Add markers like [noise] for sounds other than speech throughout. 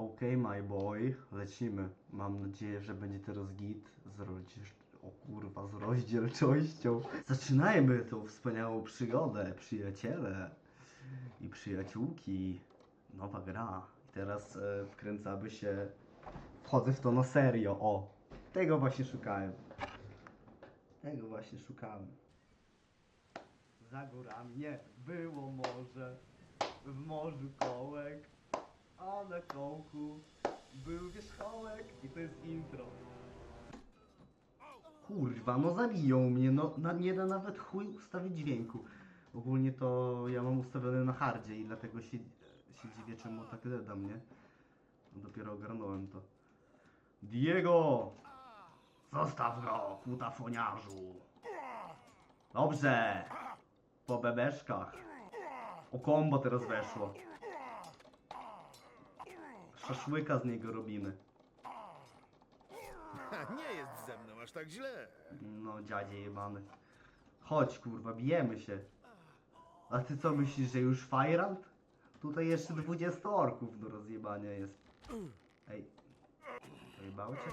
Okej, my boy, lecimy. Mam nadzieję, że będzie teraz git z. O kurwa, z rozdzielczością. Zaczynajmy tą wspaniałą przygodę, przyjaciele i przyjaciółki. Nowa gra. Teraz e, wkręcamy się... Wchodzę w to na serio, o. Tego właśnie szukałem. Tego właśnie szukałem. Za górami nie było morze, w morzu kołek, a na kołku był wierzchołek i to jest intro. Kurwa, no zabiją mnie, no na, nie da nawet chuj ustawić dźwięku. Ogólnie to ja mam ustawione na hardzie i dlatego się, się dziwię czemu tak da mnie. No dopiero ogarnąłem to. Diego! Zostaw go, kutafoniarzu! Dobrze! Po bebeszkach. O kombo teraz weszło. Szaszłyka z niego robimy. Nie jest ze mną aż tak źle. No, dziadzie jebany. Chodź, kurwa, bijemy się. A ty co myślisz, że już Fajrant? Tutaj jeszcze 20 orków do rozjebania jest. Ej. Zajebał cię?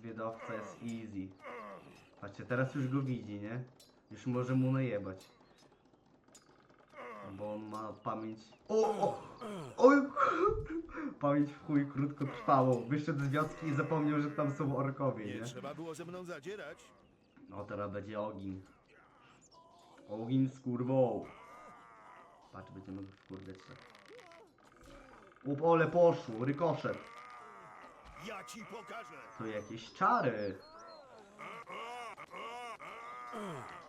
Zwiadowca jest easy. Patrzcie, teraz już go widzi, nie? Już może mu najebać. Bo on ma pamięć... O! o oj! Pamięć w chuj krótkotrwałą. Wyszedł z wioski i zapomniał, że tam są orkowie, Nie nie? trzeba było ze mną zadzierać. No teraz będzie ogień. Ogień z kurwą. Patrz, będziemy wkurwiać tak. Up, ole poszło, rykoszet. Ja ci pokażę. To jakieś czary.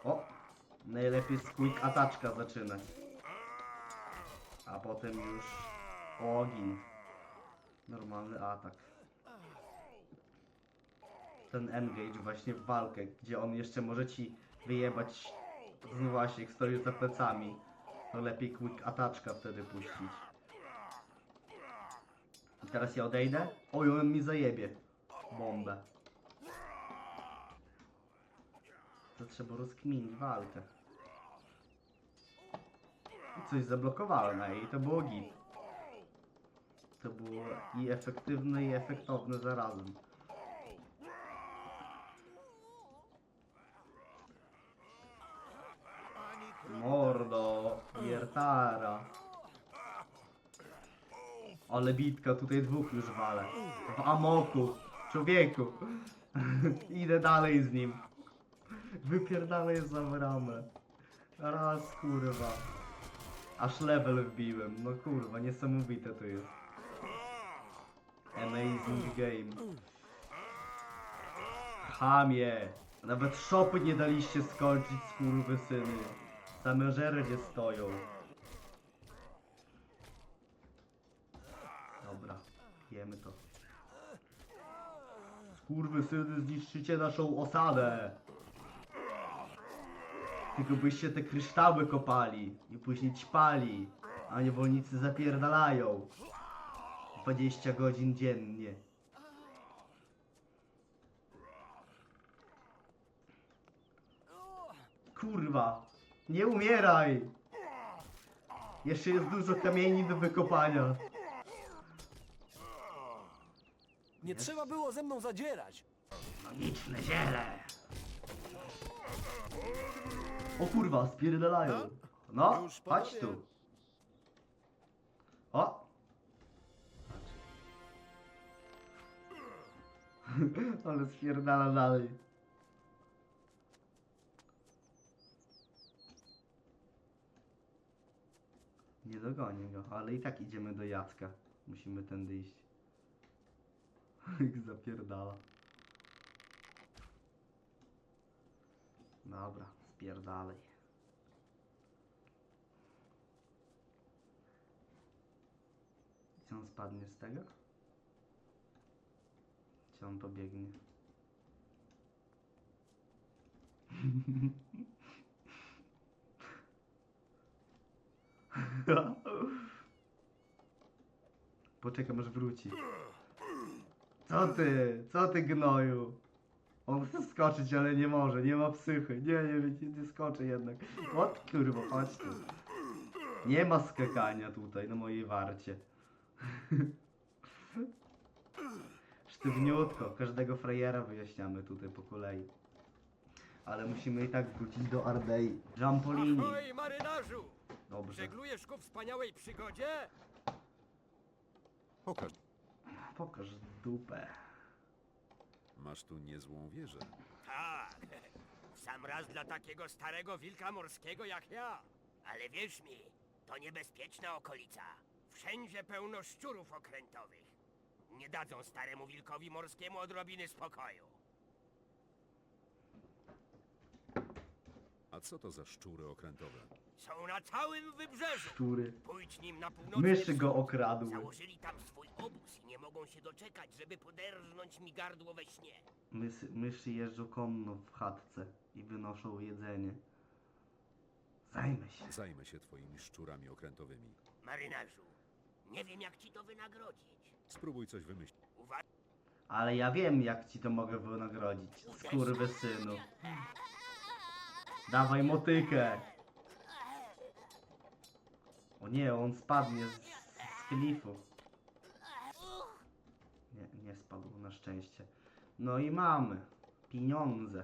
O! Najlepiej z quick ataczka zaczynać. A potem już ogień. Normalny atak. Ten engage właśnie w walkę, gdzie on jeszcze może ci wyjebać znów właśnie, jak stoisz za plecami. To lepiej quick ataczka wtedy puścić. I teraz ja odejdę? Oj, on mi zajebie. Bombę. To trzeba rozkminić walkę. Coś zablokowałem, ej, i to było git. To było i efektywne, i efektowne zarazem. Mordo, Jertara. Ale bitka, tutaj dwóch już walę. W amoku, człowieku. [laughs] Idę dalej z nim. Wypierdalaj za bramę. Raz, kurwa. Aż level wbiłem. No kurwa, niesamowite to jest. Amazing game. Chamie. Nawet szopy nie daliście skończyć, skurwysyny. Same żerdzie stoją. Dobra, jemy to. Skurwysyny, zniszczycie naszą osadę. Tylko byście te kryształy kopali i później ćpali, a niewolnicy zapierdalają. 20 godzin dziennie. Kurwa, nie umieraj! Jeszcze jest dużo kamieni do wykopania. Nie trzeba było ze mną zadzierać. Magiczne ziele! O kurwa, spierdalają. No, Już po chodź tu. O! [laughs] Ale spierdala dalej. Nie dogonię go, ale i tak idziemy do Jacka. Musimy tędy iść. [laughs] Jak zapierdala. Dobra, spierdalej. Czy on spadnie z tego? Czy on pobiegnie? [laughs] Poczekam aż wróci. Co ty? Co ty gnoju? On chce skoczyć, ale nie może, nie ma psychy. Nie, nie, nie, nie skoczy jednak. Od kurwa, chodź tu. Nie ma skakania tutaj na mojej warcie. Sztywniutko, każdego frajera wyjaśniamy tutaj po kolei. Ale musimy i tak wrócić do Ardei. Jampolini. Ahoj, marynarzu! Dobrze. Żeglujesz ku wspaniałej przygodzie? Pokaż. Pokaż dupę. Masz tu niezłą wieżę. Tak. Sam raz dla takiego starego wilka morskiego jak ja. Ale wierz mi, to niebezpieczna okolica. Wszędzie pełno szczurów okrętowych. Nie dadzą staremu wilkowi morskiemu odrobiny spokoju. Co to za szczury okrętowe? Są na całym wybrzeżu. Który? Pójdź nim na północny Myszy go okradły. Założyli tam swój obóz i nie mogą się doczekać, żeby poderżnąć mi gardło we śnie. Mysy, myszy jeżdżą konno w chatce i wynoszą jedzenie. Zajmę się. Zajmę się twoimi szczurami okrętowymi. Marynarzu, nie wiem jak ci to wynagrodzić. Spróbuj coś wymyślić. Uważaj. Ale ja wiem, jak ci to mogę wynagrodzić. Skurwysynu. [laughs] Dawaj motykę. O nie, on spadnie z, z klifu. Nie, nie spadł na szczęście. No i mamy. Pieniądze.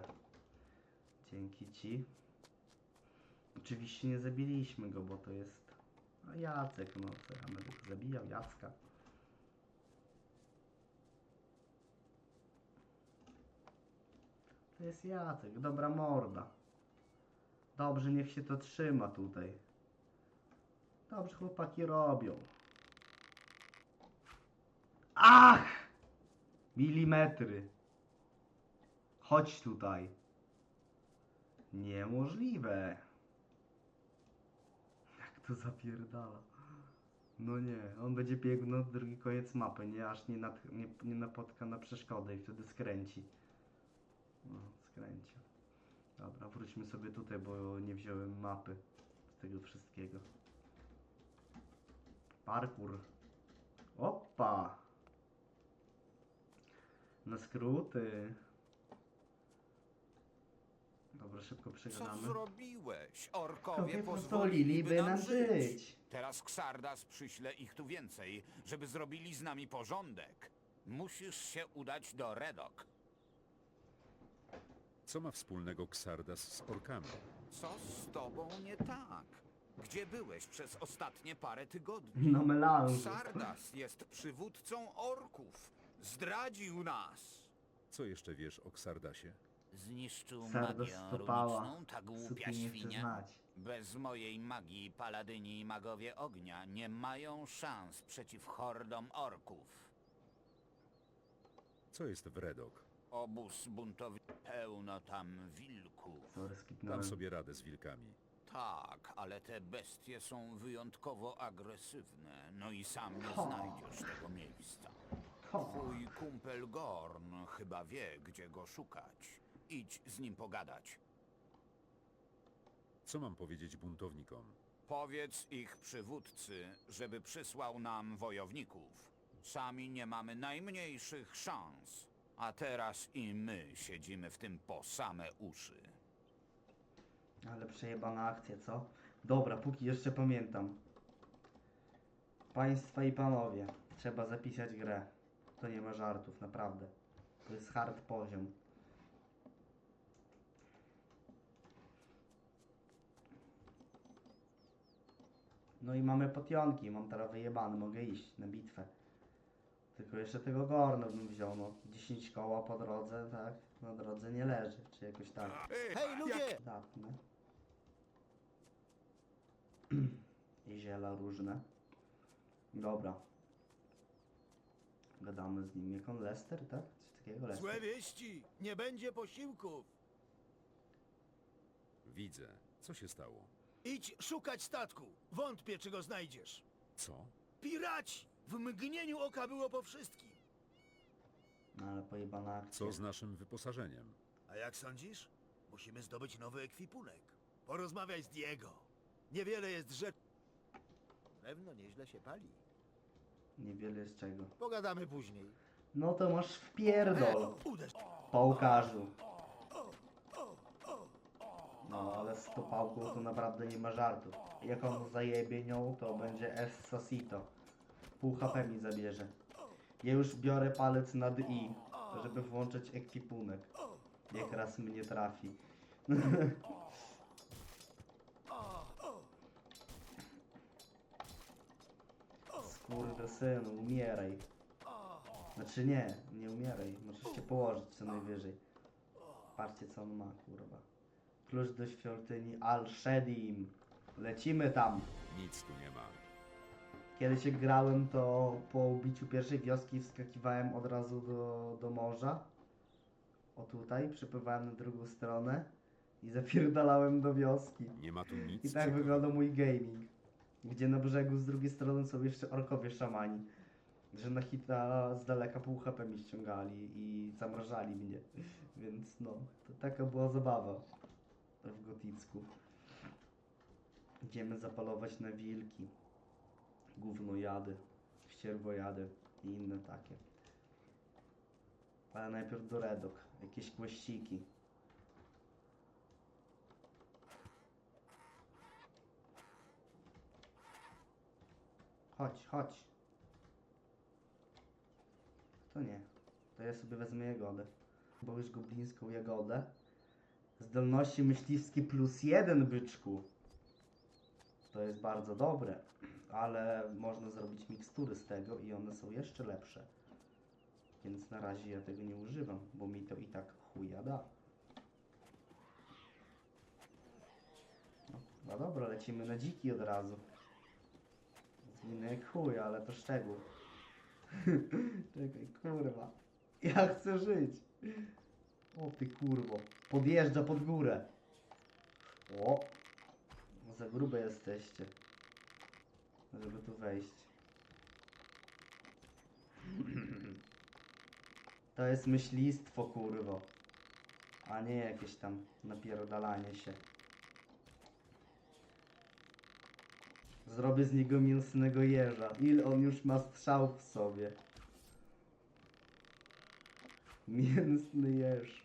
Dzięki ci. Oczywiście nie zabiliśmy go, bo to jest... A Jacek, no co ja będę zabijał Jacka. To jest Jacek, dobra morda. Dobrze, niech się to trzyma tutaj. Dobrze chłopaki robią. Ach! Milimetry. Chodź tutaj. Niemożliwe. Jak to zapierdala. No nie, on będzie biegł na drugi koniec mapy, nie aż nie, nad, nie, nie napotka na przeszkodę i wtedy skręci. No, skręcił. Dobra, wróćmy sobie tutaj, bo nie wziąłem mapy z tego wszystkiego. Parkour. Opa! Na skróty. Dobra, szybko Co przegadamy. zrobiłeś? Orkowie Kowie pozwoliliby nam żyć. żyć. Teraz Ksardas przyśle ich tu więcej, żeby zrobili z nami porządek. Musisz się udać do Redok. Co ma wspólnego Xardas z orkami? Co z tobą nie tak? Gdzie byłeś przez ostatnie parę tygodni? Na melanżu. Ksardas jest przywódcą orków. Zdradził nas. Co jeszcze wiesz o Xardasie? Zniszczył magię stopała. runiczną, ta głupia Suki nie chce świnia. znać. Bez mojej magii paladyni i magowie ognia nie mają szans przeciw hordom orków. Co jest w Redok? Obóz buntowy pełno tam wilków. Dam skipnąłem. sobie radę z wilkami. Tak, ale te bestie są wyjątkowo agresywne, no i sam nie Ha. znajdziesz tego miejsca. Ho. Twój kumpel Gorn chyba wie, gdzie go szukać. Idź z nim pogadać. Co mam powiedzieć buntownikom? Powiedz ich przywódcy, żeby przysłał nam wojowników. Sami nie mamy najmniejszych szans. A teraz i my siedzimy w tym po same uszy. Ale przejebana akcja, co? Dobra, póki jeszcze pamiętam. Państwa i panowie, trzeba zapisać grę. To nie ma żartów, naprawdę. To jest hard poziom. No i mamy potionki, mam teraz wyjebane, mogę iść na bitwę. Tylko jeszcze tego Gorna bym wziął, no. 10 koła po drodze, tak? Na drodze nie leży, czy jakoś tak. Hej, ludzie! [clears throat] I ziela różne. Dobra. Gadamy z nim. Jak on Lester, tak? Coś takiego Lester. Złe wieści! Nie będzie posiłków! Widzę. Co się stało? Idź szukać statku. Wątpię, czy go znajdziesz. Co? Piraci! W mgnieniu oka było po wszystkim. No ale pojebana akcja. Co z naszym wyposażeniem? A jak sądzisz? Musimy zdobyć nowy ekwipunek. Porozmawiaj z Diego. Niewiele jest rzeczy. Pewno nieźle się pali. Niewiele z czego. Pogadamy później. No to masz wpierdol, Uderz! pałkarzu. No, ale z tą pałką to naprawdę nie ma żartów. Jak on zajebie nią, to będzie Essosito. Pół HP mi zabierze. Ja już biorę palec nad I, żeby włączyć ekwipunek. Jak raz mnie trafi. [laughs] Kurde synu, umieraj. Znaczy nie, nie umieraj. Możesz się położyć co najwyżej. Patrzcie co on ma, kurwa. Klucz do świątyni Al-Shedim. Lecimy tam. Nic tu nie ma. Kiedy się grałem, to po ubiciu pierwszej wioski wskakiwałem od razu do, do morza. O tutaj, przepływałem na drugą stronę i zapierdalałem do wioski. Nie ma tu nic. I tak ciekawego. wygląda mój gaming. Gdzie na brzegu z drugiej strony są jeszcze orkowie szamani. Że na hita z daleka pół HP mi ściągali i zamrażali mnie. [laughs] Więc no, to taka była zabawa w goticku. Idziemy zapalować na wilki. Gównojady, ścierwojady i inne takie. Ale najpierw do redok. Jakieś kłeściki. Chodź, chodź. To nie. To ja sobie wezmę jagodę. Bo już goblińską jagodę. Zdolności myśliwskie plus jeden, byczku. To jest bardzo dobre. Ale można zrobić mikstury z tego i one są jeszcze lepsze. Więc na razie ja tego nie używam, bo mi to i tak chuja da. No, dobra, lecimy na dziki od razu. Zginę jak chuj, ale to szczegół. [laughs] Czekaj, kurwa. Ja chcę żyć. O ty kurwo. Podjeżdża pod górę. O. Za grube jesteście. Żeby tu wejść. [clears throat] To jest myślistwo, kurwo. A nie jakieś tam napierdalanie się. Zrobię z niego mięsnego jeża. Ile on już ma strzał w sobie. Mięsny jeż.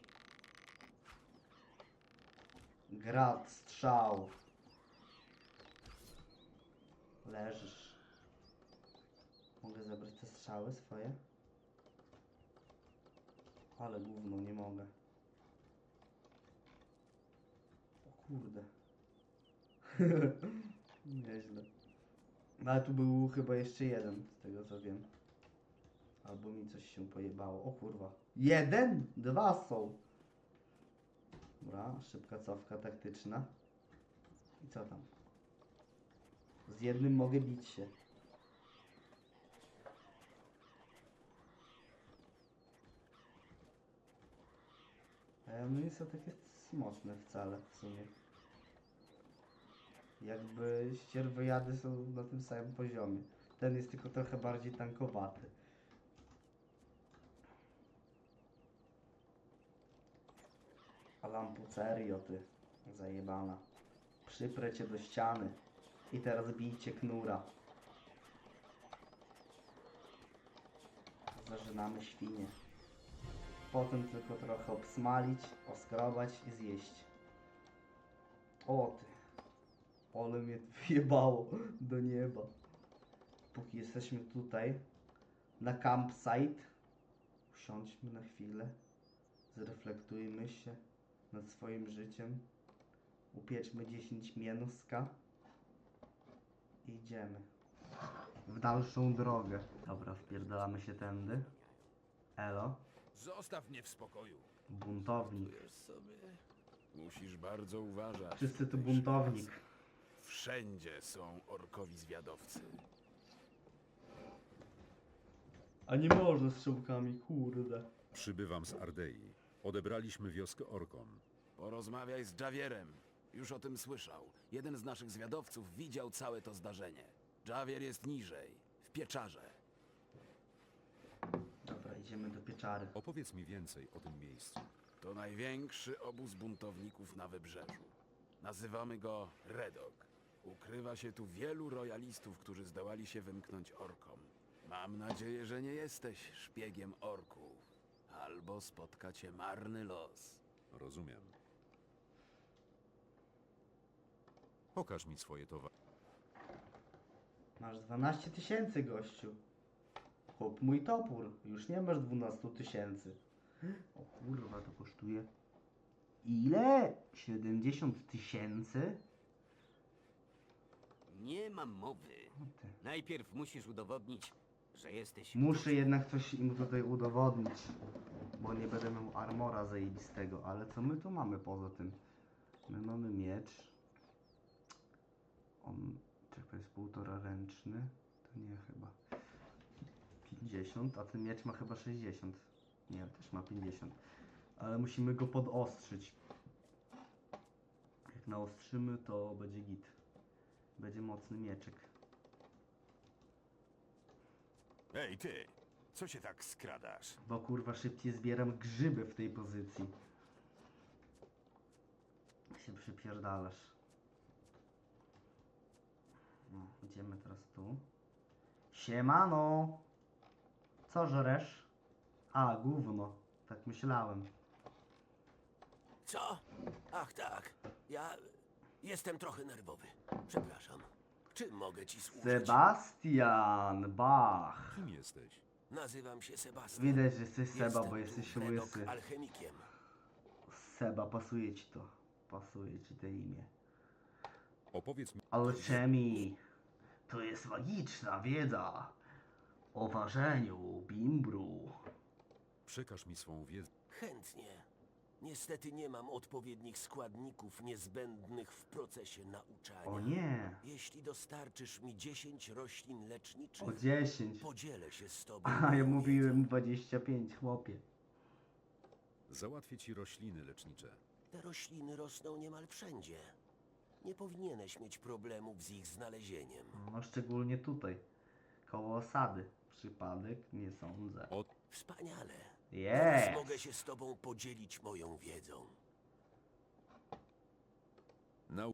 Grad, strzał. Leżysz. Mogę zabrać te strzały swoje? Ale gówno, nie mogę. O kurde. [laughs] Nieźle. No ale tu był chyba jeszcze jeden, z tego co wiem. Albo mi coś się pojebało. O kurwa. Jeden? Dwa są. Dobra, szybka cofka taktyczna. I co tam? Z jednym mogę bić się. E, No nie są takie mocne wcale w sumie. Jakby ścierwojady są na tym samym poziomie. Ten jest tylko trochę bardziej tankowaty. A lampucerio ty, zajebana. Przyprę cię do ściany. I teraz bijcie knura. Zażynamy świnie. Potem tylko trochę obsmalić, oskrobać i zjeść. O ty. Ale mnie [laughs] wyjebało do nieba. Póki jesteśmy tutaj, na campsite, usiądźmy na chwilę, zreflektujmy się nad swoim życiem, upieczmy 10 mięska idziemy w dalszą drogę. Dobra, wpierdalamy się tędy. Elo, Zostaw mnie w spokoju. buntownik. Wiesz sobie, musisz bardzo uważać. Wszyscy tu buntownik. Wszędzie są orkowi zwiadowcy. A nie można strzałkami, kurde. Przybywam z Ardei. Odebraliśmy wioskę Orkom. Porozmawiaj z Javierem. Już o tym słyszał. Jeden z naszych zwiadowców widział całe to zdarzenie. Javier jest niżej, w pieczarze. Dobra, idziemy do pieczary. Opowiedz mi więcej o tym miejscu. To największy obóz buntowników na wybrzeżu. Nazywamy go Redok. Ukrywa się tu wielu royalistów, którzy zdołali się wymknąć orkom. Mam nadzieję, że nie jesteś szpiegiem orków. Albo spotka cię marny los. Rozumiem. Pokaż mi swoje towary. Masz 12 tysięcy, gościu. Kup mój topór. Już nie masz 12 tysięcy. O kurwa, to kosztuje. Ile? 70 tysięcy? Nie mam mowy. O ty. Najpierw musisz udowodnić, że jesteś. Muszę jednak coś im tutaj udowodnić. Bo nie będę miał armora zajebistego. Ale co my tu mamy poza tym? My mamy miecz. On, czy to jest półtora ręczny? To nie chyba. 50, a ten miecz ma chyba 60. Nie, też ma 50. Ale musimy go podostrzyć. Jak naostrzymy, to będzie git. Będzie mocny mieczek. Ej, ty! Co się tak skradasz? Bo kurwa szybciej zbieram grzyby w tej pozycji. Się przypierdalasz. No, idziemy teraz tu. Siemano! Co żresz? A, gówno. Tak myślałem. Co? Ach tak, ja jestem trochę nerwowy. Przepraszam. Czym mogę ci służyć? Sebastian Bach. Kim jesteś? Nazywam się Sebastian. Widać, że jesteś Seba, Jestem bo jesteś łysy. alchemikiem. Seba, pasuje ci to. Pasuje ci to imię. Opowiedz mi, Alchemii to jest magiczna wiedza o ważeniu bimbru. przekaż mi swą wiedzę. Chętnie. Niestety nie mam odpowiednich składników niezbędnych w procesie nauczania. O nie, Jeśli dostarczysz mi 10 roślin leczniczych, o 10. podzielę się z tobą. A ja moją mówiłem wiedzą. 25, chłopie. Załatwię ci rośliny lecznicze. Te rośliny rosną niemal wszędzie. Nie powinieneś mieć problemów z ich znalezieniem. No szczególnie tutaj, koło osady. Przypadek? Nie sądzę. Wspaniale. Jest! Teraz mogę się z tobą podzielić moją wiedzą. Nau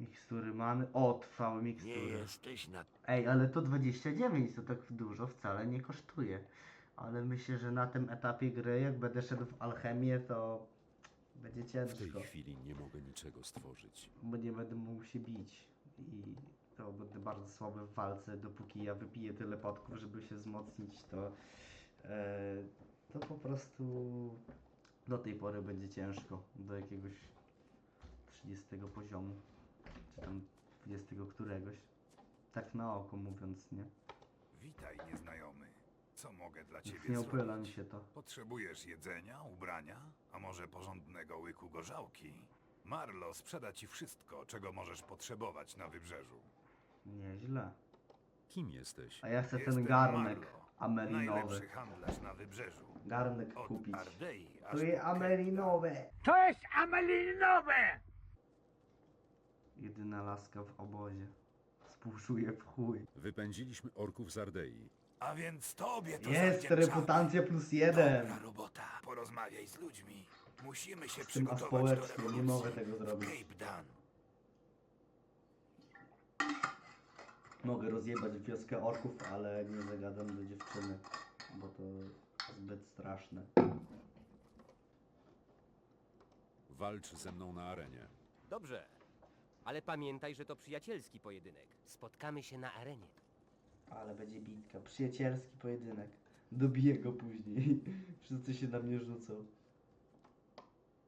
Mikstury mamy. O, trwałe Nie mikstury. jesteś na... Ej, ale to 29 to tak dużo wcale nie kosztuje. Ale myślę, że na tym etapie gry, jak będę szedł w alchemię, to będzie w tej ciężko. chwili nie mogę niczego stworzyć. bo nie będę mógł się bić i to będę bardzo słaby w walce, dopóki ja wypiję tyle potków, żeby się wzmocnić, to e, to po prostu do tej pory będzie ciężko, do jakiegoś 30 poziomu, czy tam 20 któregoś, tak na oko mówiąc, nie? Witaj, nieznajomy. Co mogę dla ciebie nie zrobić? opyla mi się to. Potrzebujesz jedzenia, ubrania, a może porządnego łyku gorzałki? Marlo sprzeda ci wszystko, czego możesz potrzebować na wybrzeżu. Nieźle. Kim jesteś? A ja chcę Jestem ten garnek Marlo, amerinowy. Najlepszy handlarz na wybrzeżu. Garnek Od kupić. Ardei aż To po jest amerinowe! To jest amelinowe! Jedyna laska w obozie. Współczuję w chuj. Wypędziliśmy orków z Ardei. A więc tobie to Jest zawdzięczamy. reputacja plus jeden. Dobra robota. Porozmawiaj z ludźmi. Musimy się Z tym przygotować do aspołecznym, rewolucji. nie mogę tego zrobić. Cape Dan. Mogę rozjebać wioskę orków, ale nie zagadam do dziewczyny, bo to zbyt straszne. Walcz ze mną na arenie. Dobrze, ale pamiętaj, że to przyjacielski pojedynek. Spotkamy się na arenie. Ale będzie bitka, przyjacielski pojedynek. Dobiję go później. [laughs] Wszyscy się na mnie rzucą.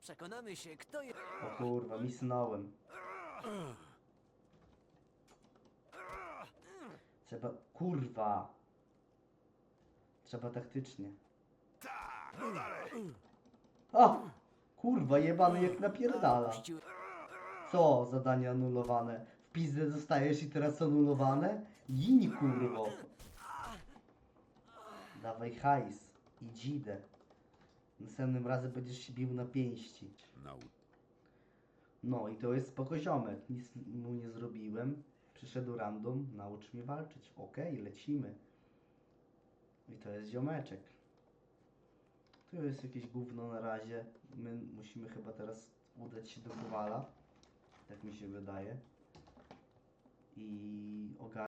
Przekonamy się, kto jest. O kurwa, misnąłem. Trzeba, kurwa. Trzeba taktycznie. O! Kurwa, jebany jak napierdala. Co? Zadanie anulowane. W pizdę dostajesz i teraz anulowane? Gini kurwo. Dawaj hajs. I dzidę. Następnym razem będziesz się bił na pięści. Nau No i to jest spoko ziomek. Nic mu nie zrobiłem. Przyszedł random, naucz mnie walczyć. Okej, lecimy. I to jest ziomeczek. Tu jest jakieś gówno na razie. My musimy chyba teraz udać się do Kowala. Tak mi się wydaje. I ogarnąć.